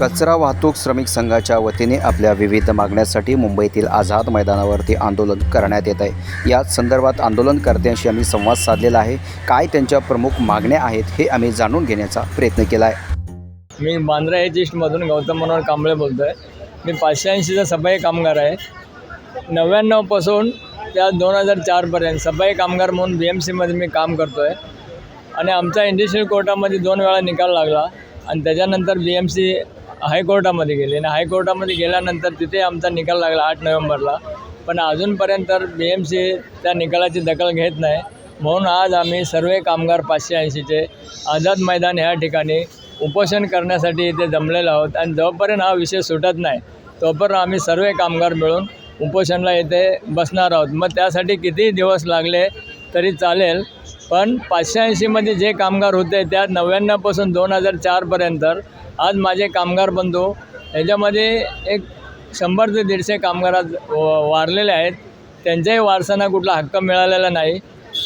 कचरा वाहतूक श्रमिक संघाच्या वतीने आपल्या विविध मागण्यासाठी मुंबईतील आझाद मैदानावरती आंदोलन करण्यात येत आहे. या संदर्भात आंदोलनकर्त्यांशी आम्ही संवाद साधलेला आहे. काय त्यांच्या प्रमुख मागण्या आहेत हे आम्ही जाणून घेण्याचा प्रयत्न केला आहे. मी बांद्रा एच ईस्टमधून गौतम मनोहर कांबळे बोलतो आहे मी पाचशे ऐंशीचा सफाई कामगार आहे. नव्याण्णवपासून त्या दोन हजार चारपर्यंत सफाई कामगार म्हणून बी एम सीमध्ये मी काम करतो आहे आणि आमचा इंडस्ट्रियल कोर्टामध्ये दोन वेळा निकाल लागला आणि त्याच्यानंतर बी एम सी हायकोर्टामध्ये गेली आणि हायकोर्टामध्ये गेल्यानंतर तिथे आमचा निकाल लागला आठ नोव्हेंबरला. पण अजूनपर्यंत तर बी एम सी त्या निकालाची दखल घेत नाही. म्हणून आज आम्ही सर्व कामगार पाचशे ऐंशीचे आझाद मैदान ह्या ठिकाणी उपोषण करण्यासाठी इथे जमलेलो आहोत आणि जोपर्यंत हा विषय सुटत नाही तोपर्यंत आम्ही सर्व कामगार मिळून उपोषणला इथे बसणार आहोत. मग त्यासाठी किती दिवस लागले तरी चालेल पण पाचशे ऐंशीमध्ये जे कामगार होते त्या नव्याण्णवपासून दोन हजार चारपर्यंत आज माझे कामगार बंधू ह्याच्यामध्ये एक शंभर ते दीडशे कामगार आज व- वारलेले आहेत. त्यांच्याही वारसांना कुठला हक्क मिळालेला नाही.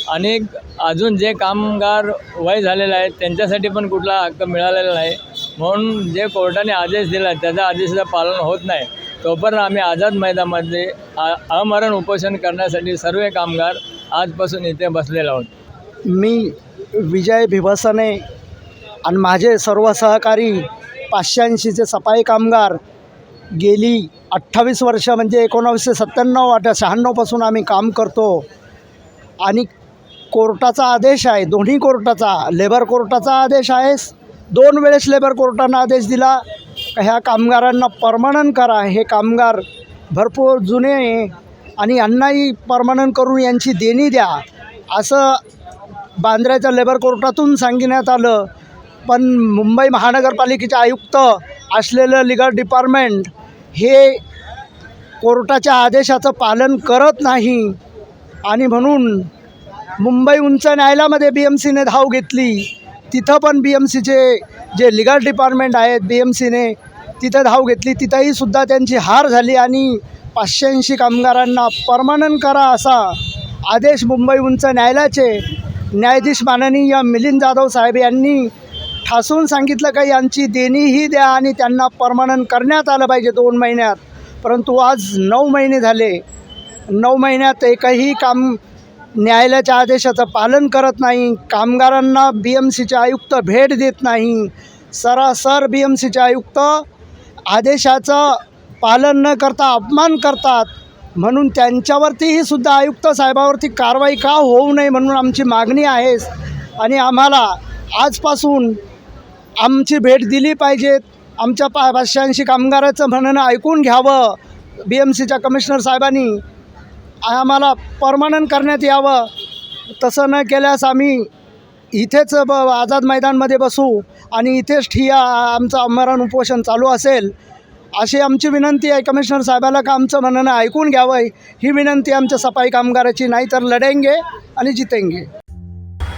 आणि अजून जे कामगार वय झालेले आहेत त्यांच्यासाठी पण कुठला हक्क मिळालेला नाही. म्हणून जे कोर्टाने आदेश दिला त्याच्या आदेशाचं पालन होत नाही. तोपर्यंत आम्ही आझाद मैदानामध्ये आ- अमरण उपोषण करण्यासाठी सर्व कामगार आजपासून इथे बसलेले आहोत. मी विजय भिवासाने आणि माझे सर्व सहकारी पाचशे ऐंशीचे सफाई कामगार गेली अठ्ठावीस वर्ष म्हणजे एकोणावीसशे सत्त्याण्णव आठ शहाण्णवपासून आम्ही काम करतो. आणि कोर्टाचा आदेश आहे दोन्ही कोर्टाचा लेबर कोर्टाचा आदेश आहे. दोन वेळेस लेबर कोर्टानं आदेश दिला ह्या कामगारांना परमनंट करा हे कामगार भरपूर जुने आणि यांनाही परमनंट करून यांची देणी द्या असं बांद्र्याच्या लेबर कोर्टातून सांगण्यात आलं. पण मुंबई महानगरपालिकेचे आयुक्त असलेलं लिगल डिपार्टमेंट हे कोर्टाच्या आदेशाचं पालन करत नाही. आणि म्हणून मुंबई उंच न्यायालयामध्ये बी एम सीने धाव घेतली. तिथं पण बी एम सीचे जे लिगल डिपार्टमेंट आहेत बी एम सीने तिथं धाव घेतली. तिथंही सुद्धा त्यांची हार झाली आणि पाचशे ऐंशी कामगारांना परमानंट करा असा आदेश मुंबई उंच न्यायालयाचे न्यायाधीश माननीय मिलिंद जाधव साहेब यांनी ठासून सांगितलं का यांची देणीही द्या आणि त्यांना परमनंट करण्यात आलं पाहिजे दोन महिन्यात. परंतु आज नऊ महिने झाले. नऊ महिन्यात एकही काम न्यायालयाच्या आदेशाचं पालन करत नाही. कामगारांना बी एम सीचे आयुक्त भेट देत नाही. सरासर बी एम सीचे आयुक्त आदेशाचं पालन न करता अपमान करतात. म्हणून त्यांच्यावरतीही सुद्धा आयुक्त साहेबावरती कारवाई का होऊ नये म्हणून आमची मागणी आहे आणि आम्हाला आजपासून आमची भेट दिली पाहिजेत आमच्या पा पाचशे ऐंशी कामगाराचं म्हणणं ऐकून घ्यावं. बी एम सीच्या कमिशनर साहेबांनी आम्हाला परमानंट करण्यात यावं. तसं न केल्यास आम्ही इथेच ब आझाद मैदानमध्ये बसू आणि इथेच ठिया आमचं आमरण उपोषण चालू असेल. अशी आमची विनंती आहे. कमिशनर साहेबाला का आमचं म्हणणं ऐकून घ्यावं? ही विनंती आमच्या सफाई कामगाराची. नाही तर लढेंगे आणि जितेंगे.